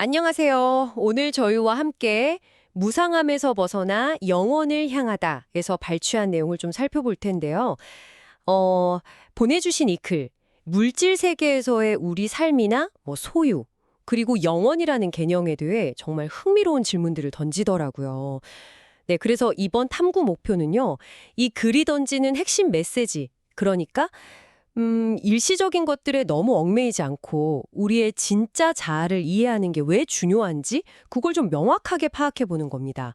안녕하세요. 오늘 저희와 함께 무상함에서 벗어나 영원을 향하다에서 발췌한 내용을 좀 살펴볼 텐데요. 어, 보내주신 이 글, 물질 세계에서의 우리 삶이나 뭐 소유, 그리고 영원이라는 개념에 대해 정말 흥미로운 질문들을 던지더라고요. 네, 그래서 이번 탐구 목표는요, 이 글이 던지는 핵심 메시지, 그러니까 음, 일시적인 것들에 너무 얽매이지 않고 우리의 진짜 자아를 이해하는 게 왜 중요한지 그걸 좀 명확하게 파악해 보는 겁니다.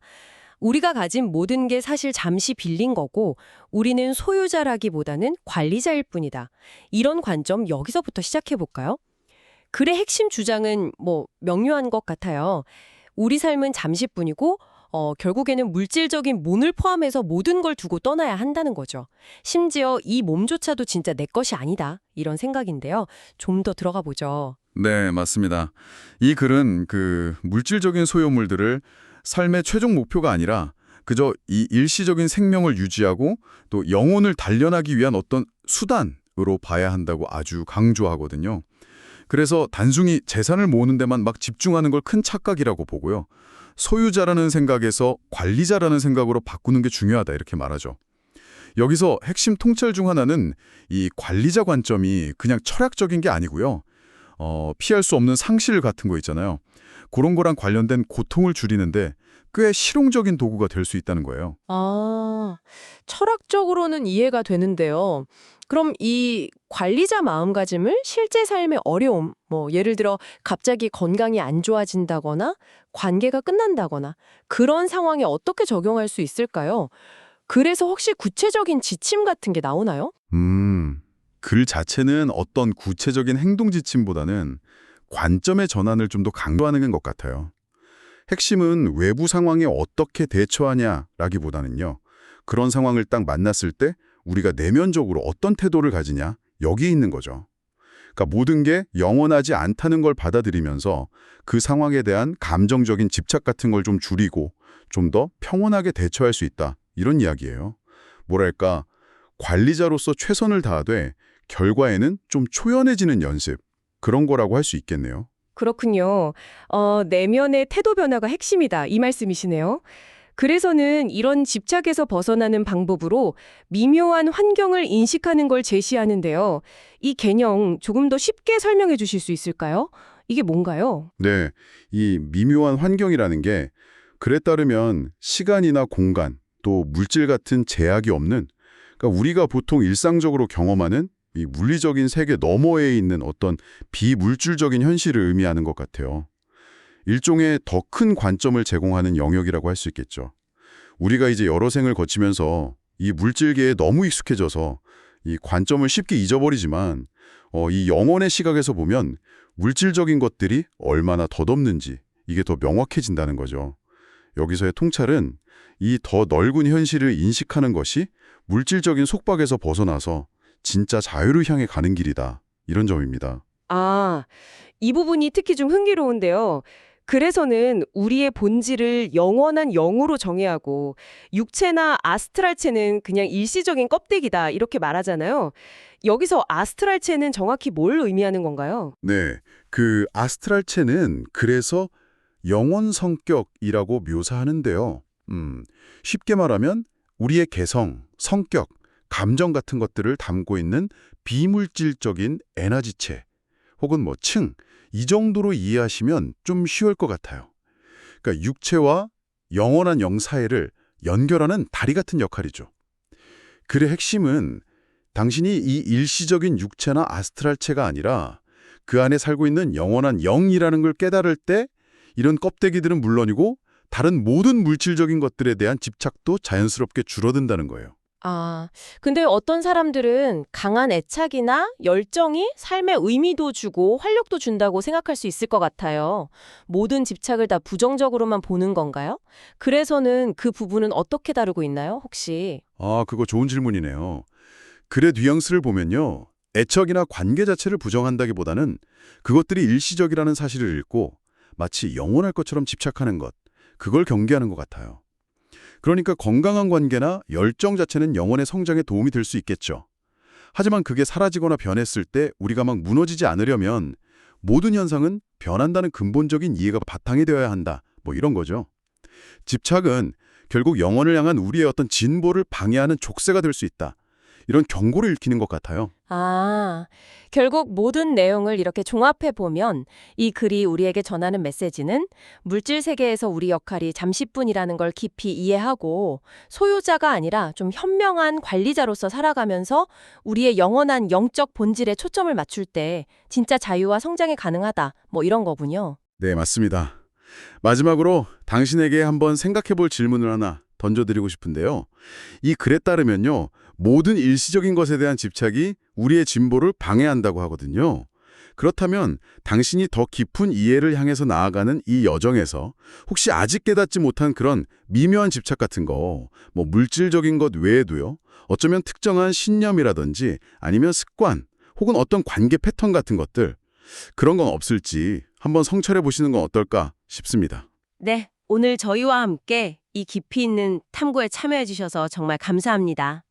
우리가 가진 모든 게 사실 잠시 빌린 거고 우리는 소유자라기보다는 관리자일 뿐이다. 이런 관점 여기서부터 시작해 볼까요? 글의 핵심 주장은 뭐 명료한 것 같아요. 우리 삶은 잠시뿐이고 어, 결국에는 물질적인 몸을 포함해서 모든 걸 두고 떠나야 한다는 거죠. 심지어 이 몸조차도 진짜 내 것이 아니다. 이런 생각인데요. 좀 더 들어가 보죠. 네, 맞습니다. 이 글은 그 물질적인 소유물들을 삶의 최종 목표가 아니라 그저 이 일시적인 생명을 유지하고 또 영혼을 단련하기 위한 어떤 수단으로 봐야 한다고 아주 강조하거든요. 그래서 단순히 재산을 모으는 데만 막 집중하는 걸 큰 착각이라고 보고요. 소유자라는 생각에서 관리자라는 생각으로 바꾸는 게 중요하다 이렇게 말하죠. 여기서 핵심 통찰 중 하나는 이 관리자 관점이 그냥 철학적인 게 아니고요. 어, 피할 수 없는 상실 같은 거 있잖아요. 그런 거랑 관련된 고통을 줄이는데 꽤 실용적인 도구가 될 수 있다는 거예요. 아, 철학적으로는 이해가 되는데요. 그럼 이 관리자 마음가짐을 실제 삶의 어려움, 뭐 예를 들어 갑자기 건강이 안 좋아진다거나 관계가 끝난다거나 그런 상황에 어떻게 적용할 수 있을까요? 그래서 혹시 구체적인 지침 같은 게 나오나요? 음, 글 자체는 어떤 구체적인 행동 지침보다는 관점의 전환을 좀 더 강조하는 것 같아요. 핵심은 외부 상황에 어떻게 대처하냐라기보다는요. 그런 상황을 딱 만났을 때 우리가 내면적으로 어떤 태도를 가지냐 여기에 있는 거죠. 그러니까 모든 게 영원하지 않다는 걸 받아들이면서 그 상황에 대한 감정적인 집착 같은 걸 좀 줄이고 좀 더 평온하게 대처할 수 있다. 이런 이야기예요. 뭐랄까 관리자로서 최선을 다하되 결과에는 좀 초연해지는 연습 그런 거라고 할 수 있겠네요. 그렇군요. 어, 내면의 태도 변화가 핵심이다. 이 말씀이시네요. 그래서는 이런 집착에서 벗어나는 방법으로 미묘한 환경을 인식하는 걸 제시하는데요. 이 개념 조금 더 쉽게 설명해 주실 수 있을까요? 이게 뭔가요? 네, 이 미묘한 환경이라는 게 글에 따르면 시간이나 공간 또 물질 같은 제약이 없는 그러니까 우리가 보통 일상적으로 경험하는 이 물리적인 세계 너머에 있는 어떤 비물질적인 현실을 의미하는 것 같아요. 일종의 더 큰 관점을 제공하는 영역이라고 할 수 있겠죠. 우리가 이제 여러 생을 거치면서 이 물질계에 너무 익숙해져서 이 관점을 쉽게 잊어버리지만 어, 이 영혼의 시각에서 보면 물질적인 것들이 얼마나 덧없는지 이게 더 명확해진다는 거죠. 여기서의 통찰은 이 더 넓은 현실을 인식하는 것이 물질적인 속박에서 벗어나서 진짜 자유를 향해 가는 길이다. 이런 점입니다. 아, 이 부분이 특히 좀 흥미로운데요. 그래서는 우리의 본질을 영원한 영으로 정의하고 육체나 아스트랄체는 그냥 일시적인 껍데기다 이렇게 말하잖아요. 여기서 아스트랄체는 정확히 뭘 의미하는 건가요? 네, 그 아스트랄체는 그래서 영원 성격이라고 묘사하는데요. 음, 쉽게 말하면 우리의 개성, 성격, 감정 같은 것들을 담고 있는 비물질적인 에너지체 혹은 뭐 층, 이 정도로 이해하시면 좀 쉬울 것 같아요. 그러니까 육체와 영원한 영사회를 연결하는 다리 같은 역할이죠. 글의 핵심은 당신이 이 일시적인 육체나 아스트랄체가 아니라 그 안에 살고 있는 영원한 영이라는 걸 깨달을 때 이런 껍데기들은 물론이고 다른 모든 물질적인 것들에 대한 집착도 자연스럽게 줄어든다는 거예요. 아, 근데 어떤 사람들은 강한 애착이나 열정이 삶에 의미도 주고 활력도 준다고 생각할 수 있을 것 같아요. 모든 집착을 다 부정적으로만 보는 건가요? 그래서는 그 부분은 어떻게 다루고 있나요, 혹시? 아, 그거 좋은 질문이네요. 글의 뉘앙스를 보면요. 애척이나 관계 자체를 부정한다기보다는 그것들이 일시적이라는 사실을 읽고 마치 영원할 것처럼 집착하는 것, 그걸 경계하는 것 같아요. 그러니까 건강한 관계나 열정 자체는 영혼의 성장에 도움이 될 수 있겠죠. 하지만 그게 사라지거나 변했을 때 우리가 막 무너지지 않으려면 모든 현상은 변한다는 근본적인 이해가 바탕이 되어야 한다. 뭐 이런 거죠. 집착은 결국 영혼을 향한 우리의 어떤 진보를 방해하는 족쇄가 될 수 있다. 이런 경고를 읽히는 것 같아요. 아, 결국 모든 내용을 이렇게 종합해 보면 이 글이 우리에게 전하는 메시지는 물질 세계에서 우리 역할이 잠시뿐이라는 걸 깊이 이해하고 소유자가 아니라 좀 현명한 관리자로서 살아가면서 우리의 영원한 영적 본질에 초점을 맞출 때 진짜 자유와 성장이 가능하다. 뭐 이런 거군요. 네, 맞습니다. 마지막으로 당신에게 한번 생각해 볼 질문을 하나 던져드리고 싶은데요. 이 글에 따르면요. 모든 일시적인 것에 대한 집착이 우리의 진보를 방해한다고 하거든요. 그렇다면 당신이 더 깊은 이해를 향해서 나아가는 이 여정에서 혹시 아직 깨닫지 못한 그런 미묘한 집착 같은 거, 뭐 물질적인 것 외에도요. 어쩌면 특정한 신념이라든지 아니면 습관 혹은 어떤 관계 패턴 같은 것들 그런 건 없을지 한번 성찰해 보시는 건 어떨까 싶습니다. 네, 오늘 저희와 함께 이 깊이 있는 탐구에 참여해 주셔서 정말 감사합니다.